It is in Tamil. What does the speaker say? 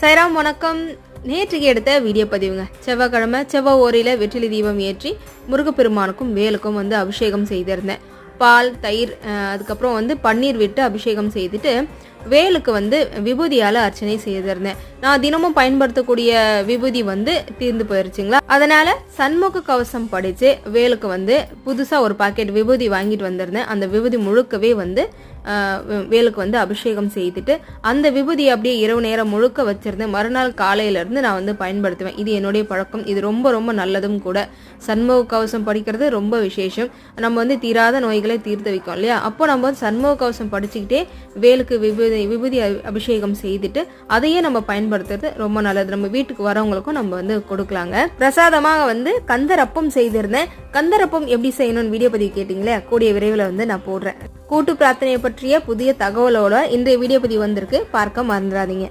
சைராம் வணக்கம். நேற்றுக்கு எடுத்த வீடியோ பதிவுங்க. செவ்வாய்க்கிழமை செவ்வாய் ஓரையில் வெற்றிலை தீபம் ஏற்றி முருகப்பெருமானுக்கும் வேலுக்கும் வந்து அபிஷேகம் செய்திருந்தேன். பால் தயிர் அதுக்கப்புறம் வந்து பன்னீர் விட்டு அபிஷேகம் செய்துட்டு வேலுக்கு வந்து விபூதியால் அர்ச்சனை செய்திருந்தேன். நான் தினமும் பயன்படுத்தக்கூடிய விபூதி வந்து தீர்ந்து போயிருச்சுங்களா? அதனால சண்முக கவசம் படித்து வேலுக்கு வந்து புதுசாக ஒரு பாக்கெட் விபூதி வாங்கிட்டு வந்திருந்தேன். அந்த விபூதி முழுக்கவே வந்து வேலுக்கு வந்து அபிஷேகம் செய்துட்டு அந்த விபூதி அப்படியே இரவு நேரம் முழுக்க வச்சிருந்தேன் மறுநாள் காலையிலேருந்து நான் வந்து பயன்படுத்துவேன். இது என்னுடைய பழக்கம். இது ரொம்ப ரொம்ப நல்லதும் கூட. சண்முக கவசம் படிக்கிறது ரொம்ப விசேஷம். நம்ம வந்து தீராத நோய்களை தீர்த்து வைக்கும் இல்லையா? அப்போ நம்ம வந்து சண்முக கவசம் படிச்சுக்கிட்டே வேலுக்கு விபூதி விபூதி விபூதி அபிஷேகம் செய்துட்டு அதையே நம்ம பயன்படுத்துறது ரொம்ப நல்லது. நம்ம வீட்டுக்கு வரவங்களுக்கும் நம்ம வந்து கொடுக்கலாங்க. பிரசாதமாக வந்து கந்தரப்பம் செய்திருந்தேன். கந்தரப்பம் எப்படி செய்யணும்னு வீடியோ பதிவு கேட்டிங்களே கூடிய விரைவில் வந்து நான் போடுறேன். கூட்டு பிரார்த்தனையை பற்றிய புதிய தகவலோட இன்றைய வீடியோ பதிவு வந்திருக்கு. பார்க்க மறந்துடாதீங்க.